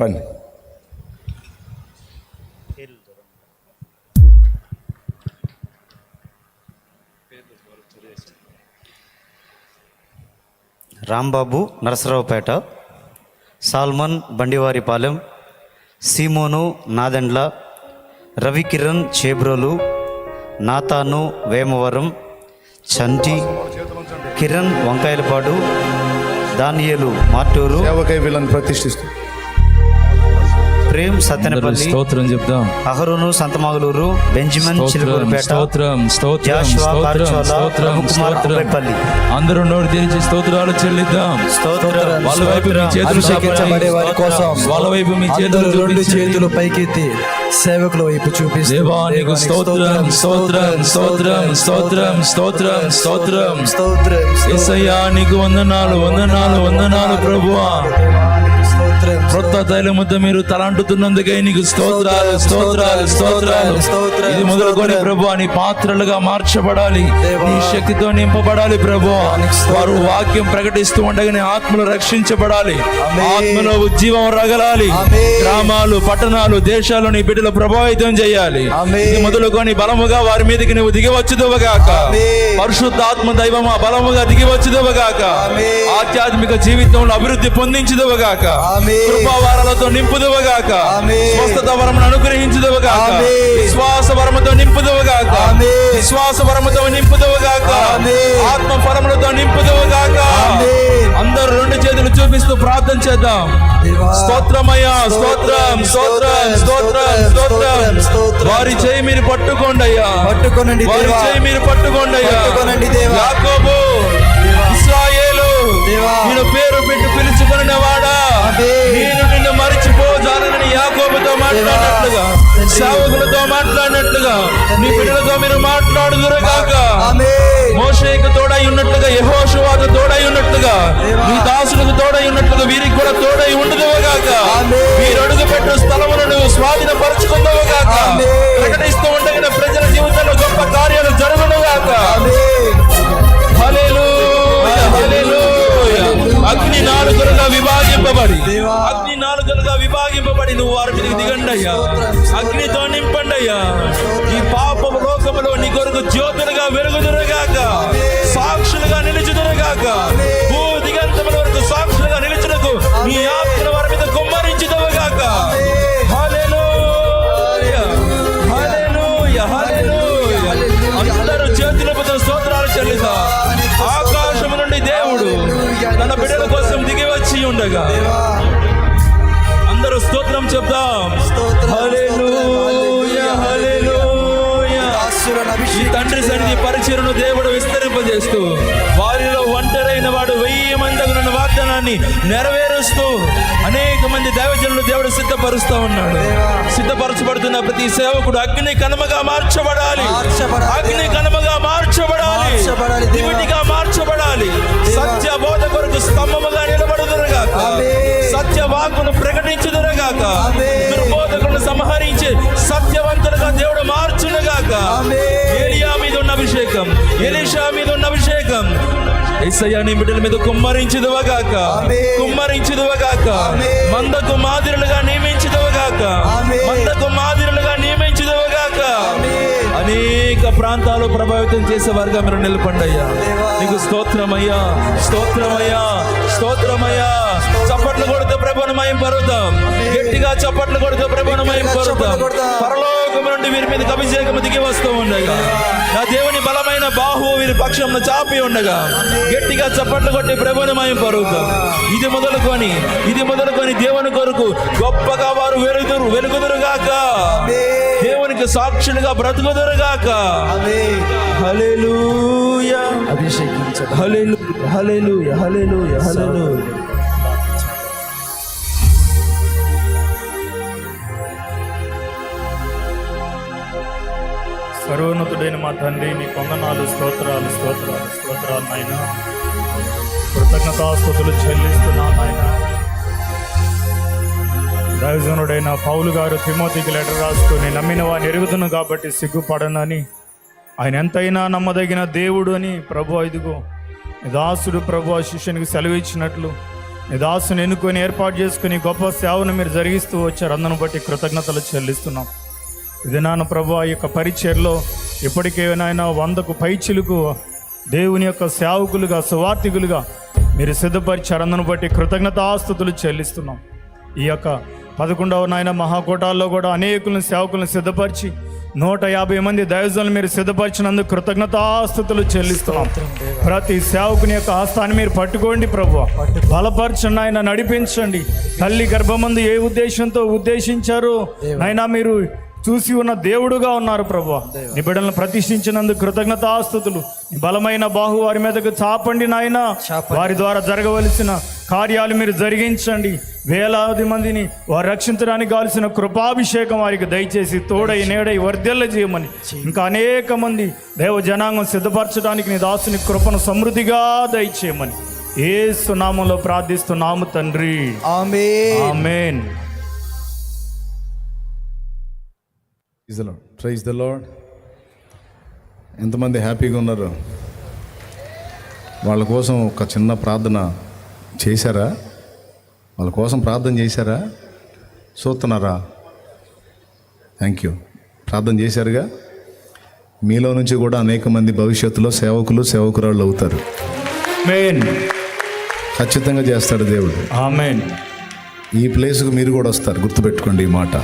రండి రాంబాబు నరసరావుపేట సాల్మన్ బండివారిపాలెం సీమోను నాదెండ్ల రవికిరణ్ చేబ్రోలు నాతాను వేమవరం చంటి కిరణ్ వంకాయలపాడు దానియేలు మార్టూరు. సేవకై వీళ్ళని ప్రతిష్ఠిస్తూ ప్రేమ్ సత్తెనపల్లి స్తోత్రం చెప్దాం. అహరోను సంతమాగులూరు బెంజమిన్ చిలుకూరుపేట స్తోత్రం స్తోత్రం జాషువా స్తోత్రం అందరూ నోరు తెరిచి స్తోత్రాలు చెల్లిద్దాం. స్తోత్రం వాళ్ళ వైపు మీ చేతులు అభిషేకించబడే వారి కోసం వాళ్ళ వైపు మీ చేతులు రెండు. చేతులు పైకెత్తి సేవకుల వైపు చూపిస్తూ దేవా నీకు స్తోత్రం స్తోత్రం స్తోత్రం స్తోత్రం స్తోత్రం స్తోత్రం స్తోత్రం నీకు వందనాలు వందనాలు వందనాలు ప్రభువా. క్రొత్త తైలముద్ద మీరు తలంటుతున్నందుకే నీకు స్తోత్రాలు స్తోత్రాలు స్తోత్రాలు ఇది మొదలుకొని. ప్రభు నీ పాత్రలుగా మార్చబడాలి. నీ శక్తితో నింపబడాలి ప్రభు. వారు వాక్యం ప్రకటిస్తూ ఉండగానే ఆత్మలు రక్షించబడాలి. ఆత్మలో ఉజ్జీవం రగలాలి. గ్రామాలు పట్టణాలు దేశాలు నీ బిడ్డలు ప్రభావితం చేయాలి మొదలుకొని బలముగా వారి మీదకి నువ్వు దిగివచ్చుదవగాక ఆమేన్. పరిశుద్ధ ఆత్మ దైవమా బలముగా దిగివచ్చుదవగాక. ఆధ్యాత్మిక జీవితంలో అభివృద్ధి పొందించుదవగాక ఆమేన్. కృపావారాలతో నింపుదవగాక. స్వస్థత వరమును అనుగ్రహించుదవగాక. విశ్వాస వరముతో నింపుదవగాక. విశ్వాస వరముతో నింపుదవగాక. ఆత్మ ఫలములతో నింపుదవగాక. అందరూ రెండు చేతులు చూపిస్తూ ప్రార్థన చేద్దాం. స్తోత్రమయ్యా స్తోత్రం స్తోత్రం స్తోత్రం స్తోత్రం. వారి చేయి మీరు పట్టుకోండి అయ్యా పట్టుకొనండి వారి. చేయి మీరు పట్టుకోండి అయ్యా పట్టుకొనండి దేవా. యాకోబు. నేను పేరు పెట్టి పిలుచుకున్న వాడా ఆమేన్. నేను నిన్ను మరిచిపోజాలని యాకోబుతో మాట్లాడినట్లుగా. సేవకులతో మాట్లాడినట్లుగా నీ బిడ్డలతో మీరు మాట్లాడుదురుగాక ఆమేన్ మోషేకు తోడై ఉన్నట్లుగా యెహోషువకు తోడై ఉన్నట్లుగా. నీ దాసులకు తోడై ఉన్నట్లుగా వీరికి కూడా తోడై ఆమేన్. అయ్యా. అగ్నితో నింపండి అయ్యా. ఈ పాప లోకములో నీ కొరకు జ్యోతులుగా వెలుగుదురుగాక సాక్షులుగా నిలుచుదురుగాక భూ దిగంతముల వరకు సాక్షులుగా నిలుచుటకు నీ ఆత్మల వారి మీద కుమ్మరించుదువుగాక. హల్లెలూయా, హల్లెలూయా, హల్లెలూయా. అందరూ చేతుల మీద స్తోత్రాలు చెల్లిదా ఆకాశము నుండి దేవుడు తన బిడ్డల కోసం దిగి వచ్చి ఉండగా దాసులను ఈ తండ్రి సన్నిధి పరిచయను దేవుడు విస్తరింపజేస్తూ వారిలో ఒంటరైన వాడు వెయ్యి మందగున్న వాగ్దానాన్ని నెరవేరుస్తూ అనేక మంది దైవజనులు దేవుడు సిద్ధపరుస్తూ ఉన్నాడు. సిద్ధపరచబడుతున్న ప్రతి సేవకుడు అగ్ని కనమగా మార్చబడాలి. అగ్ని కనమగా మార్చబడాలి. మార్చబడాలి, దేవా. దివిటిగా మార్చబడాలి. సత్య బోధ కొరకు స్తంభముగా నిలబడుదురుగాక. ఆమేన్. సత్య వాక్కును ఆమేన్. దుర్బోధకులను సంహరించి సత్యవంతులుగా దేవుడు మార్చునుగాక. ఏలియా మీద ఉన్న అభిషేకం ఎలీషా మీద ఉన్న అభిషేకం ఏసయ్య నీ బిడ్డల మీద కుమ్మరించుదువగాక. కుమ్మరించుదువగాక. మందకు మాదిరులుగా నియమించుదువగాక. మందకు మాదిరులుగా అనేక ప్రాంతాలు ప్రభావితం చేసే వారుగా మీరు నిలపండి అయ్యా. నీకు స్తోత్రమయ్యా. స్తోత్రమయ్యా. స్తోత్రమయ్యా. చప్పట్లు కొడుతూ ప్రభుని మయం పరుద్దాం. గట్టిగా చప్పట్లు కొడుతూ ప్రభుని మయం పరుద్దాం. పరలోకం నుండి వీరి మీదకి అభిషేకం దిగి వస్తూ ఉండగా నా దేవుని బలమైన బాహువు వీరి పక్షంలో చాపి ఉండగా గట్టిగా చప్పట్లు కొట్టి ప్రభుని మయం పరుద్దాం. ఇది మొదలుకొని ఇది మొదలుకొని దేవుని కొరకు గొప్పగా వారు వెలుగుదురు వెలుగుదురుగాక. దేవునికి సాక్షులుగా బ్రతుకుదురుగాక. హల్లెలూయా. సర్వోన్నతుడైన మా తండ్రి మీ కొందనాలు స్తోత్రాలు స్తోత్రాలు స్తోత్రాలు నాయన. కృతజ్ఞతాస్తుతులు చెల్లిస్తున్నాం నాయన. దైవజనుడైన పౌలు గారు తిమోతికి లెటర్ రాసుకుని నమ్మిన వారిని ఎరుగుతును కాబట్టి సిగ్గుపడనని ఆయన ఎంతైనా నమ్మదగిన దేవుడు అని ప్రభు ఇదిగో దాసుడు ప్రభు ఆ శిష్యునికి సెలవు ఇచ్చినట్లు దాసుని ఎన్నుకొని ఏర్పాటు చేసుకుని గొప్ప సేవను మీరు జరిగిస్తూ వచ్చారు. అందరిని బట్టి కృతజ్ఞతలు చెల్లిస్తున్నాం. ఇది నాన్న ప్రభు ఈ యొక్క పరిచయలో ఇప్పటికే నాయన వందకు పైచిలుకు దేవుని యొక్క సేవకులుగా సువార్థికులుగా మీరు సిద్ధపరిచారు. అందరిని బట్టి కృతజ్ఞతాస్తుతులు చెల్లిస్తున్నాం. ఈ యొక్క పదకొండవ నాయన మహాకూటాల్లో కూడా అనేకులను సేవకులను సిద్ధపరిచి నూట యాభై మంది దైవజనులు మీరు సిద్ధపరిచినందుకు కృతజ్ఞతాస్తుతులు చెల్లిస్తున్నాం. ప్రతి సేవకుని యొక్క హస్తాన్ని మీరు పట్టుకోండి ప్రభు. బలపరచండి ఆయన నడిపించండి. తల్లి గర్భమందు ఏ ఉద్దేశంతో ఉద్దేశించారో అయినా మీరు చూసి ఉన్న దేవుడుగా ఉన్నారు ప్రభు. నీ బిడ్డలను ప్రతిష్ఠించినందుకు కృతజ్ఞతాస్తుతులు నీ బలమైన బాహు వారి మీదకు చాపండి నాయన. వారి ద్వారా జరగవలసిన కార్యాలు మీరు జరిగించండి. వేలాది మందిని వారు రక్షించడానికి కావాల్సిన కృపాభిషేకం వారికి దయచేసి తోడై నేడై వర్ధెల్ల చేయమని. ఇంకా అనేక మంది దేవ జనాంగం సిద్ధపరచడానికి నీ దాసుని కృపను సమృద్ధిగా దయచేయమని. ఏ సునామంలో ప్రార్థిస్తున్నాము తండ్రి. ఆమె ఆమెన్. ప్రైజ్ ద ఎంతమంది హ్యాపీగా ఉన్నారు? వాళ్ళ కోసం ఒక చిన్న ప్రార్థన చేశారా? వాళ్ళ కోసం ప్రార్థన చేశారా? చూస్తున్నారా థ్యాంక్ యూ ప్రార్థన చేశారుగా? మీలో నుంచి కూడా అనేక మంది భవిష్యత్తులో సేవకులు సేవకురాళ్ళు అవుతారు. ఆమెన్ ఖచ్చితంగా చేస్తాడు దేవుడు. ఆమెన్ ఈ ప్లేస్కు మీరు కూడా వస్తారు. గుర్తుపెట్టుకోండి ఈ మాట.